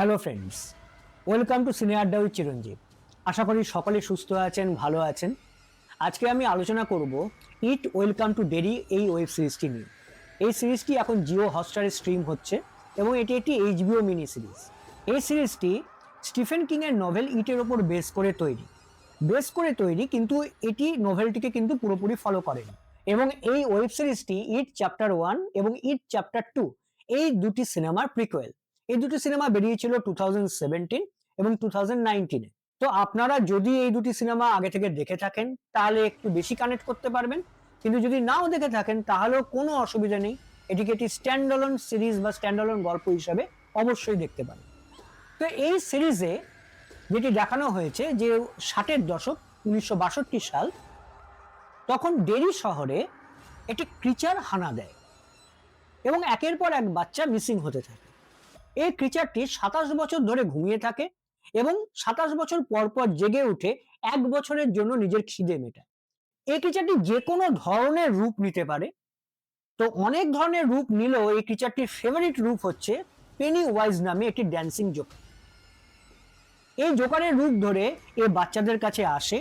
Hello friends welcome two সিনে আড্ডা with Chiranjib আশা করি সকলে সুস্থ আছেন, ভালো আছেন। আজকে আমি আলোচনা করব ইট ওয়েলকাম টু ডেরি এই ওয়েব সিরিজটি নিয়ে। এই সিরিজটি এখন জিও হটস্টারে স্ট্রিম হচ্ছে এবং এটি একটি এইচবিও মিনি সিরিজ এই সিরিজটি স্টিফেন কিংয়ের নভেল ইটের ওপর বেস করে তৈরি। বেস করে তৈরি, কিন্তু এটি নোভেলটিকে কিন্তু পুরোপুরি ফলো করেনি। এবং এই ওয়েব সিরিজটি ইট চ্যাপ্টার ওয়ান এবং ইট চ্যাপ্টার টু এই দুটি সিনেমার প্রিকোয়েল এই দুটি সিনেমা বেরিয়েছিল টু এবং টু তো আপনারা যদি এই দুটি সিনেমা আগে থেকে দেখে থাকেন, তাহলে একটু বেশি কানেক্ট করতে পারবেন। কিন্তু যদি নাও দেখে থাকেন, তাহলেও কোনো অসুবিধা নেই। এটিকে একটি স্ট্যান্ডঅলোন সিরিজ বা স্ট্যান্ডঅলোন গল্প হিসাবে অবশ্যই দেখতে পারেন। তো এই সিরিজে যেটি দেখানো হয়েছে, যে ষাটের দশক, উনিশশো বাষট্টি সাল, তখন ডেরি শহরে একটি ক্রিচার হানা দেয় এবং একের পর এক বাচ্চা মিসিং হতে থাকে। এই ক্রিচারটি সাতাশ বছর ধরে ঘুমিয়ে থাকে এবং সাতাশ বছর পর পর জেগে উঠে এক বছরের জন্য নিজের খিদে মেটায়। এই ক্রিচারটি যে কোনো ধরনের রূপ নিতে পারে। তো অনেক ধরনের রূপ নিলেও এই ক্রিচারটির ফেভারিট রূপ হচ্ছে পেনি ওয়াইজ নামে একটি ড্যান্সিং জোকার এই জোকারের রূপ ধরে এ বাচ্চাদের কাছে আসে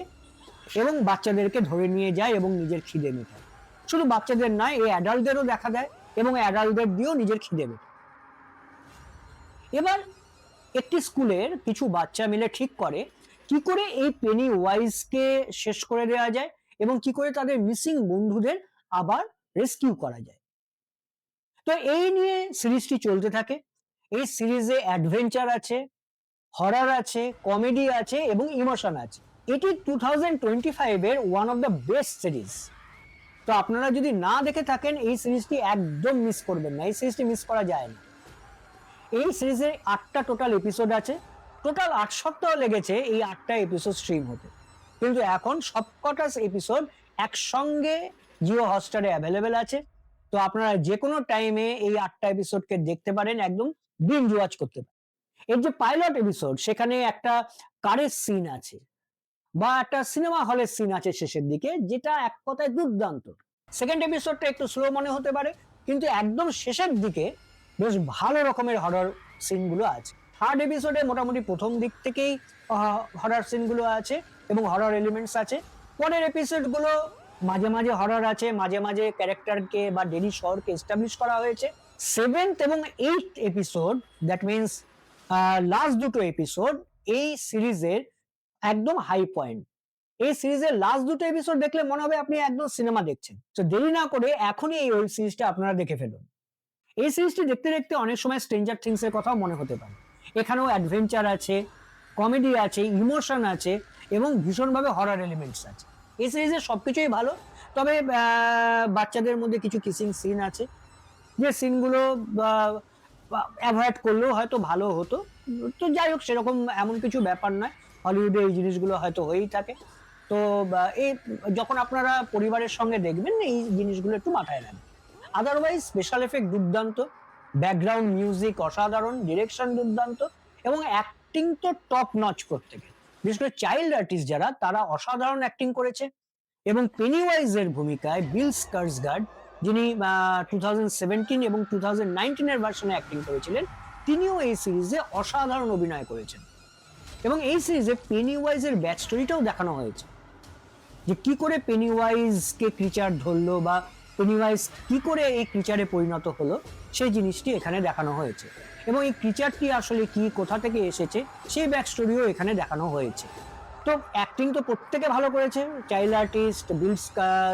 এবং বাচ্চাদেরকে ধরে নিয়ে যায় এবং নিজের খিদে মেটায়। শুধু বাচ্চাদের নয় এই অ্যাডাল্টদেরও দেখা দেয় এবং অ্যাডাল্টদের দিয়েও নিজের খিদে মেটায়। এবার একটি স্কুলের কিছু বাচ্চা মিলে ঠিক করে কি করে এই পেনি ওয়াইজকে শেষ করে দেওয়া যায় এবং কি করে তাদের মিসিং বন্ধুদের আবার রেস্কিউ করা যায়। তো এই নিয়ে সিরিজটি চলতে থাকে। এই সিরিজে অ্যাডভেঞ্চার আছে হরার আছে কমেডি আছে এবং ইমোশন আছে। এটি টু থাউজেন্ড টোয়েন্টি ফাইভের one of the best series তো আপনারা যদি না দেখে থাকেন, এই সিরিজটি একদম মিস করবেন না। এই সিরিজটি মিস করা যায় না। এই সিরিজে আটটা টোটাল এপিসোড আছে। টোটাল আট সপ্তাহ লেগেছে এই আটটা এপিসোড স্ট্রিম হতে। কিন্তু এখন সবকটা এপিসোড একসঙ্গে জিও হটস্টারে অ্যাভেলেবেল আছে। তো আপনারা যে কোনো টাইমে এই আটটা এপিসোডকে দেখতে পারেন, একদম বিঞ্জ ওয়াচ করতে পারেন। এর যে পাইলট এপিসোড সেখানে একটা কারের সিন আছে বা একটা সিনেমা হলের সিন আছে শেষের দিকে, যেটা এক কথায় দুর্দান্ত। সেকেন্ড এপিসোডটা একটু স্লো মনে হতে পারে, কিন্তু একদম শেষের দিকে বেশ ভালো রকমের হরর সিনগুলো আছে। থার্ড এপিসোডে মোটামুটি প্রথম দিক থেকেই হরর সিনগুলো আছে এবং হরর এলিমেন্টস আছে। পরের এপিসোডগুলো মাঝে মাঝে হরর আছে, মাঝে মাঝে ক্যারেক্টারকে বা ডেলি শহরকে এস্টাবলিশ করা হয়েছে। সেভেন্থ এবং eight episode that means last দুটো এপিসোড এই সিরিজের একদম হাই পয়েন্ট এই সিরিজের লাস্ট দুটো এপিসোড দেখলে মনে হবে আপনি একদম সিনেমা দেখছেন। তো দেরি না করে এখনই এই ওয়েব সিরিজটা আপনারা দেখে ফেলুন। এই সিরিজটি দেখতে দেখতে অনেক সময় স্ট্রেঞ্জার থিংস এর কথাও মনে হতে পারে। এখানেও অ্যাডভেঞ্চার আছে কমেডি আছে ইমোশন আছে এবং ভীষণভাবে হরার এলিমেন্টস আছে। এই সিরিজের সব কিছুই ভালো, তবে বাচ্চাদের মধ্যে কিছু কিসিং সিন আছে। যে সিনগুলো অ্যাভয়েড করলেও হয়তো ভালো হতো। তো যাই হোক, সেরকম এমন কিছু ব্যাপার নয়। হলিউডে এই জিনিসগুলো হয়তো হয়েই থাকে। তো এই যখন আপনারা পরিবারের সঙ্গে দেখবেন, এই জিনিসগুলো একটু মাথায় রাখবেন। আদারওয়াইজ স্পেশাল এফেক্ট দুর্দান্ত ব্যাকগ্রাউন্ড মিউজিক অসাধারণ ডিরেকশন দুর্দান্ত এবং অ্যাক্টিং তো টপ নচ প্রত্যেকে। বিশেষ করে চাইল্ড আর্টিস্ট যারা, তারা অসাধারণ অ্যাক্টিং করেছে এবং পেনিওয়াইজের ভূমিকায় বিল স্কার্সগার্ড যিনি টু থাউজেন্ড এবং টু থাউজেন্ড নাইনটিনের ভার্সনে অ্যাক্টিং করেছিলেন, তিনিও এই সিরিজে অসাধারণ অভিনয় করেছেন। এবং এই সিরিজে পেনিওয়াইজের ব্যাক স্টোরিটাও দেখানো হয়েছে। যে কি করে পেনিওয়াইজকে ক্রিচার ধরলো বা পেনিওয়াইজ কি করে এই ক্রিচারে পরিণত হলো, সেই জিনিসটি এখানে দেখানো হয়েছে। এবং এই ক্রিচারটি আসলে কি, কোথা থেকে এসেছে, সেই ব্যাক স্টোরিও এখানে দেখানো হয়েছে। তো অ্যাক্টিং তো প্রত্যেকে ভালো করেছে চাইল্ড আর্টিস্ট বিল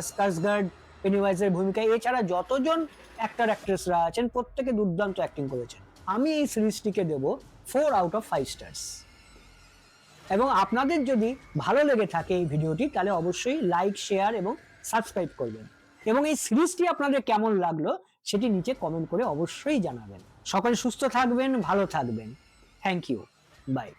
স্কার্সগার্ড পেনিওয়াইজের ভূমিকায় এছাড়া যতজন অ্যাক্টর অ্যাক্ট্রেসরা আছেন, প্রত্যেকে দুর্দান্ত অ্যাক্টিং করেছেন। আমি এই সিরিজটিকে দেব four out of five stars এবং আপনাদের যদি ভালো লেগে থাকে এই ভিডিওটি তাহলে অবশ্যই লাইক শেয়ার এবং সাবস্ক্রাইব করবেন। এবং এই সিরিজটি আপনাদের কেমন লাগল সেটি নিচে কমেন্ট করে অবশ্যই জানাবেন। সকলে সুস্থ থাকবেন, ভালো থাকবেন। Thank you by